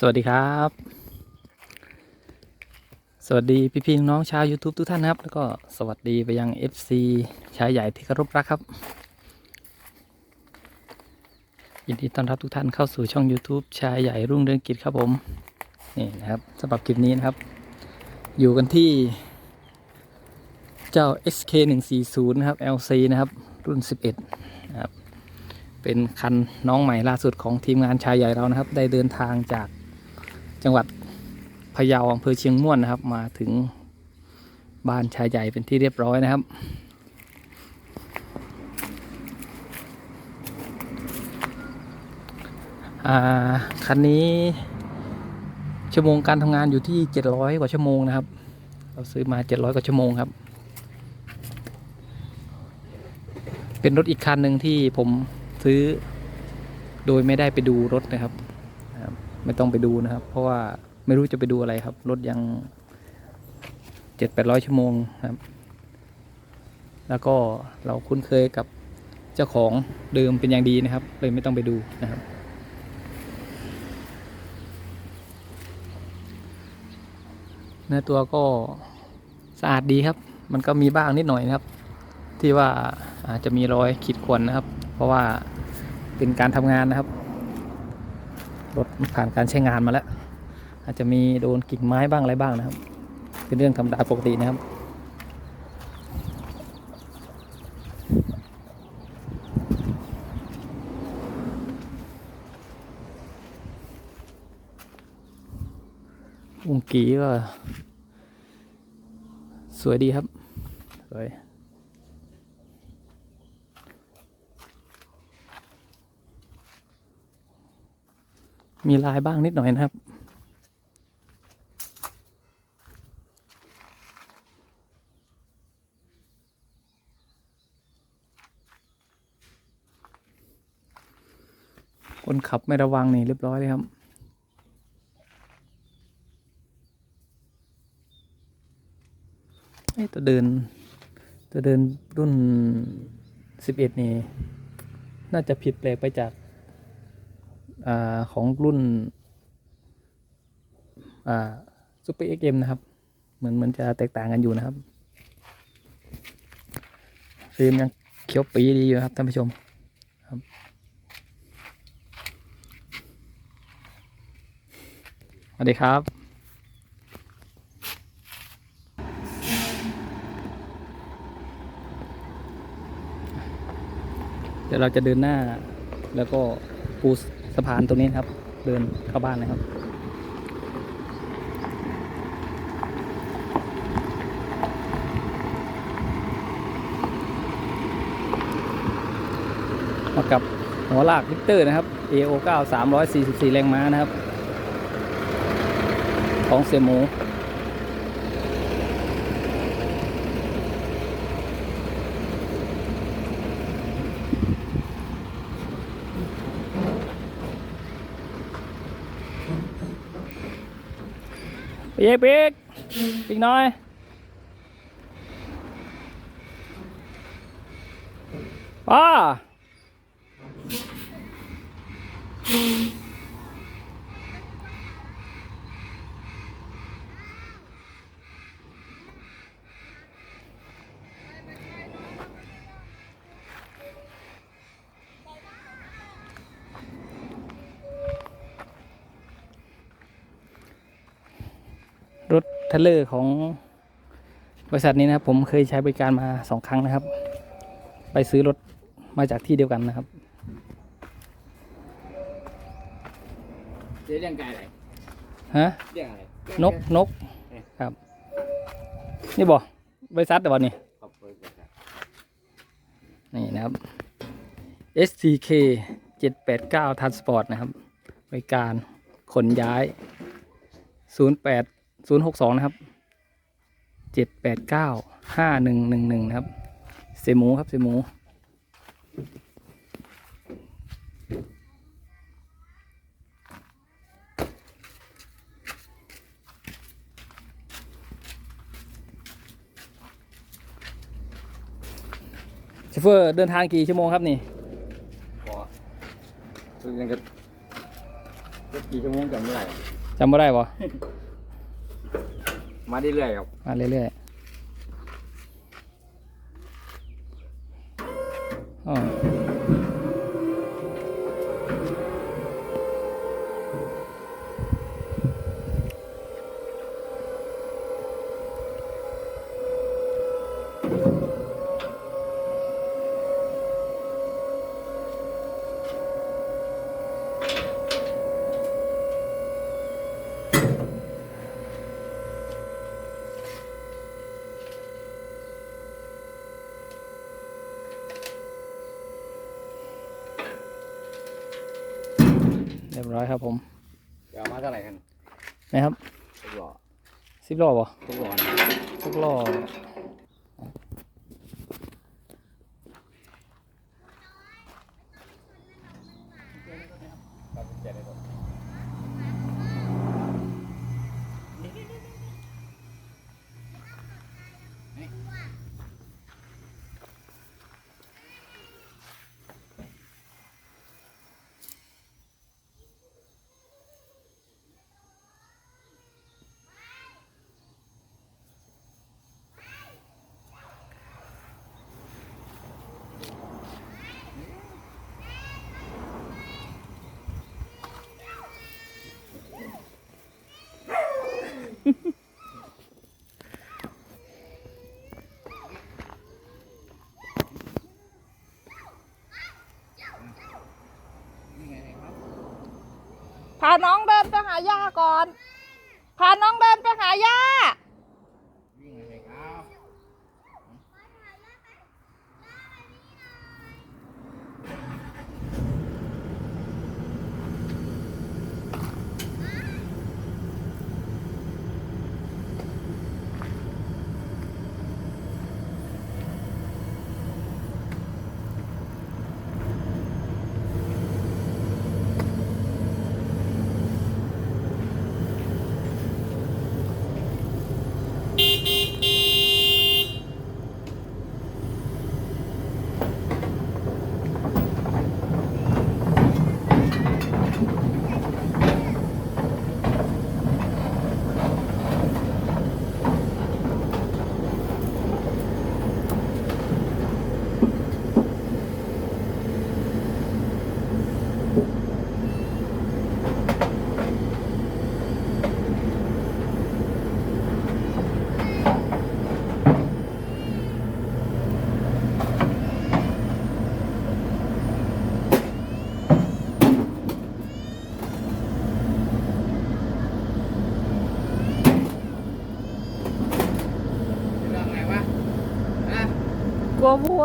สวัสดีครับ สวัสดีพี่พี่น้องชาว YouTube ทุกท่านครับ แล้วก็สวัสดีไปยัง FC ชายใหญ่ที่เคารพรักครับ ยินดีต้อนรับทุกท่านเข้าสู่ช่อง YouTube ชายใหญ่รุ่งเรืองกิจครับผมนี่นะครับสำหรับคลิปนี้นะครับ อยู่กันที่ เจ้า SK 1 4 0นะครับ LC นะครับ รุ่น 11 นะครับ เป็นคันน้องใหม่ล่าสุดของทีมงานชายใหญ่เรานะครับ ได้เดินทางจาก จังหวัดพะเยาอำเภอเชียงม่วนนะครับ มาถึงบ้านชายใหญ่เป็นที่เรียบร้อยนะครับ คันนี้ชั่วโมงการทำงานอยู่ที่ 700 กว่าชั่วโมงนะครับ เราซื้อมา 700 กว่าชั่วโมงครับ เป็นรถอีกคันหนึ่งที่ผมซื้อโดยไม่ได้ไปดูรถนะครับ ไม่ต้องไปดูนะครับ เพราะว่าไม่รู้จะไปดูอะไรครับ รถยังเจ็ดแปดร้อยชั่วโมงครับ แล้วก็เราคุ้นเคยกับเจ้าของเดิมเป็นอย่างดีนะครับ เลยไม่ต้องไปดูนะครับ เนื้อตัวก็สะอาดดีครับ มันก็มีบ้างนิดหน่อยนะครับ ที่ว่าอาจจะมีรอยขีดข่วนนะครับ เพราะว่าเป็นการทำงานนะครับ รถผ่านการใช้งานมาแล้ว อาจจะมีโดนกิ่งไม้บ้างอะไรบ้างนะครับ เป็นเรื่องธรรมดาปกตินะครับอุ้งกีก็ สวยดีครับ สวย มีลายบ้างนิดหน่อยนะครับ คนขับไม่ระวังนี่เรียบร้อยเลยครับเอ้ยตัวเดิน ตัวเดินรุ่นสิบเอ็ดนี่ น่าจะผิดแปลกไปจาก อของรุ่นซูเปอร์เอ็กเอ็มนะครับ เหมือนเหมันจะแตกต่างกันอยู่นะครับฟิล์มยังเขียวปีดีอยู่ครับท่านผู้ชมครับสวัสดีครับ เดี๋ยวเราจะเดินหน้าแล้วก็ปู สะพานตรงนี้ครับ เดินเข้าบ้านนะครับมากับหัวลากวิกเตอร์นะครับ AO 9 344 แรงม้านะครับ ของเซมู ปีกปีกปีกน้อย ป้าถ เทรลเลอร์ของบริษัทนี้นะครับ ผมเคยใช้บริการมาสองครั้งนะครับ ไปซื้อรถมาจากที่เดียวกันนะครับเรียกไก่อะไรฮะเรียกอะไรนกนกครับ นี่บอกบริษัทแต่วันนี้ขอบคุณครับนี่นะครับ STK 789 Transport นะครับ บริการขนย้าย 08 062นะครับ789 5111นะครับ เสยหมูครับเสยหมูโชเฟอร์เดินทางกี่ชั่วโมงครับนี่พอซึ่งยังก็กี่ชั่วโมงจำไม่ได้จำไม่ได้ปะ มาเรื่อยๆครับมาเรื่อยๆอ๋อ เรียบร้อยครับผมเดี๋ยวเอามาเท่าไหร่กันนะครับทุกหล่อสิบล้อปะทุกหล่อนะทุกล้อ พาน้องเดินไปหาย่าก่อน พาน้องเดินไปหาย่า กลัววัว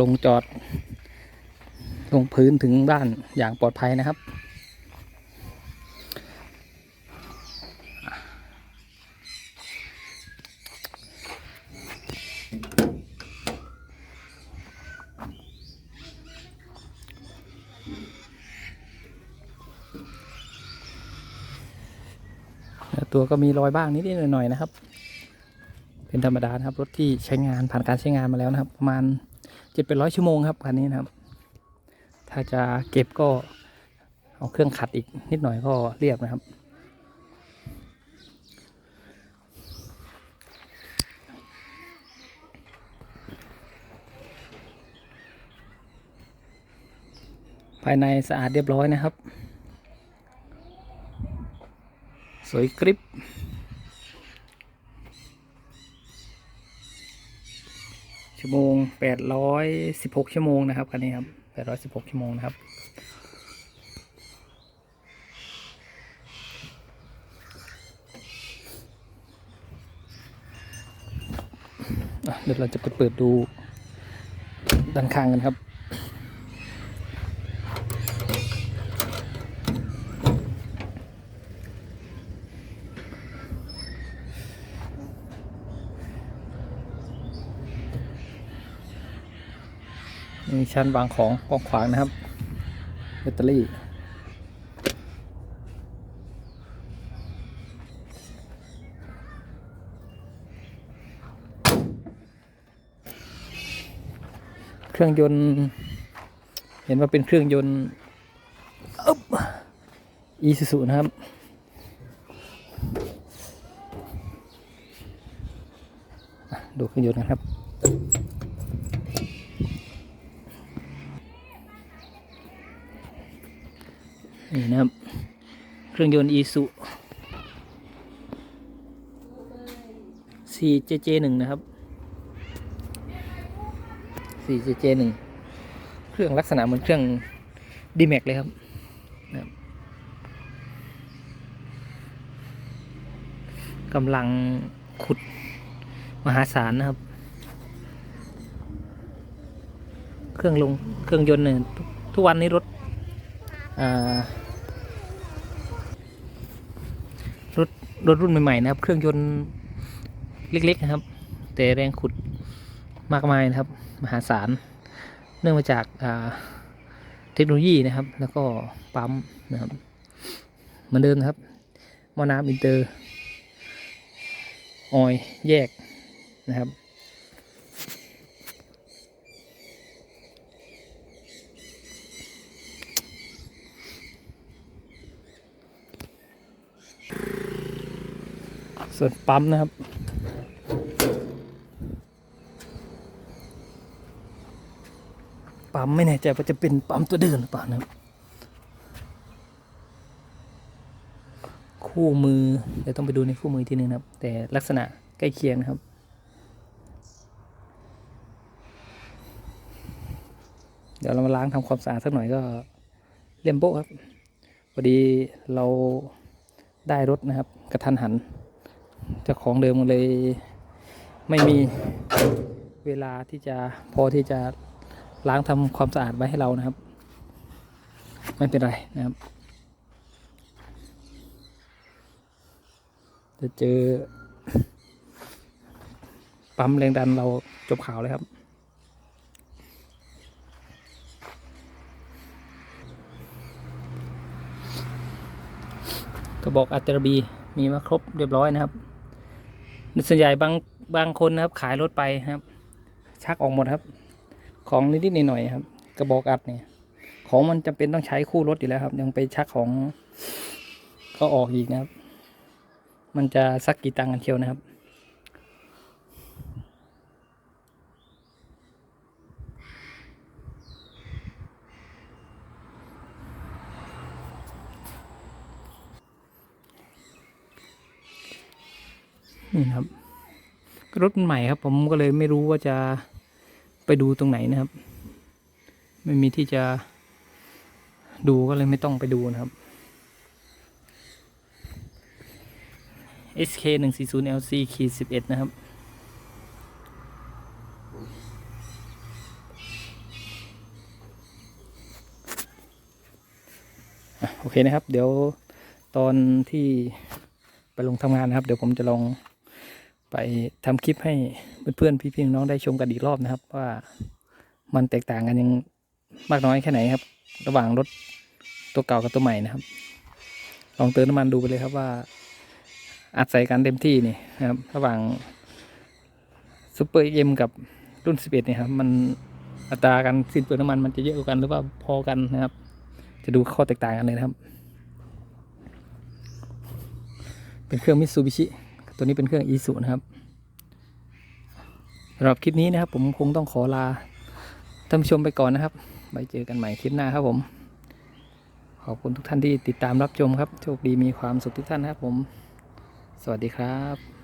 ลงจอด ลงพื้นถึงบ้านอย่างปลอดภัยนะครับ ตัวก็มีรอยบ้างนิดๆหน่อยๆนะครับเป็นธรรมดานะครับ รถที่ใช้งานผ่านการใช้งานมาแล้วนะครับ ประมาณ เก็ดเป็นร้อยชั่วโมงครับคันนี้นะครับ ถ้าจะเก็บก็เอาเครื่องขัดอีกนิดหน่อยก็เรียบนะครับ ภายในสะอาดเรียบร้อยนะครับ สวยกริป ชั่วโมง816ชั่วโมงนะครับคันนี้ครับ816ชั่วโมงนะครับเดี๋ยวเราจะไปเปิดดูด้านข้างกันครับ ชั้นวางของกว้างขวางนะครับแบตเตอรี่เครื่องยนต์ เห็นว่าเป็นเครื่องยนต์อึ๊บอีซูซูนะครับ ดูเครื่องยนต์กันครับ นี่นะครับ เครื่องยนต์อีซู 4JJ1 นะครับ 4JJ1 เครื่องลักษณะเหมือนเครื่อง d m a x เลยครับนะครับกำลังขุดมหาศาลนะครับ เครื่องลงเครื่องยนต์เนี่ยทุกวันนี้รถอ่า รถรุ่นใหม่ๆนะครับ เครื่องยนต์เล็กๆนะครับ แต่แรงขุดมากมายนะครับ มหาศาล เนื่องมาจากเทคโนโลยีนะครับ แล้วก็ปั๊มนะครับเหมือนเดิมนะครับมอน้ำอินเตอร์ออยล์แยกนะครับ ส่วนปั๊มนะครับ ปั๊มไม่แน่ใจว่าจะเป็นปั๊มตัวเดิมหรือเปล่านะครับ คู่มือเดี๋ยวต้องไปดูในคู่มือทีนึงนะครับ แต่ลักษณะใกล้เคียงนะครับเดี๋ยวเรามาล้างทำความสะอาดสักหน่อยก็เลี่ยมโปะครับพอดีเราได้รถนะครับ กระทันหัน เจ้าของเดิมเลย ไม่มีเวลาที่จะพอที่จะล้างทำความสะอาดไว้ให้เรานะครับ ไม่เป็นไรนะครับ จะเจอ ปั๊มแรงดันเราจบข่าวเลยครับกระบอกอัตราบีมีมาครบเรียบร้อยนะครับ ส่วนใหญ่บางบางคนนะครับ ขายรถไปครับ ชักออกหมดครับ ของนิดๆหน่อยๆครับ กระบอกอัดเนี่ย ของมันจำเป็นต้องใช้คู่รถอยู่แล้วครับ ยังไปชักของก็ออกอีกนะครับ มันจะสักกี่ตังค์กันเชียวนะครับ นี่ครับรถใหม่ครับ ผมก็เลยไม่รู้ว่าจะไปดูตรงไหนนะครับ ไม่มีที่จะดูก็เลยไม่ต้องไปดูนะครับ SK 1 4 0 LC ขีด11 นะครับ โอเคนะครับ เดี๋ยวตอนที่ไปลงทำงานนะครับ เดี๋ยวผมจะลอง ไปทำคลิปให้เพื่อนๆพี่ๆน้องได้ชมกันอีกรอบนะครับ ว่ามันแตกต่างกันยังมากน้อยแค่ไหนครับ ระหว่างรถตัวเก่ากับตัวใหม่นะครับ ลองเติมน้ำมันดูไปเลยครับว่าอัดใส่กันเต็มที่นี่นะครับ ระหว่างซูเปอร์เอ็มกับรุ่น 11เนี่ยครับมันอัตราการสิ้นเปลืองน้ำมันมันจะเยอะกว่ากันหรือว่าพอกันนะครับ จะดูข้อแตกต่างกันเลยนะครับ เป็นเครื่องมิตซูบิชิ ตัวนี้เป็นเครื่องอีสุนะครับสำหรับคลิปนี้นะครับ ผมคงต้องขอลาท่านผู้ชมไปก่อนนะครับไว้เจอกันใหม่คลิปหน้าครับผม ขอบคุณทุกท่านที่ติดตามรับชมครับ โชคดีมีความสุขทุกท่านนะครับผม สวัสดีครับ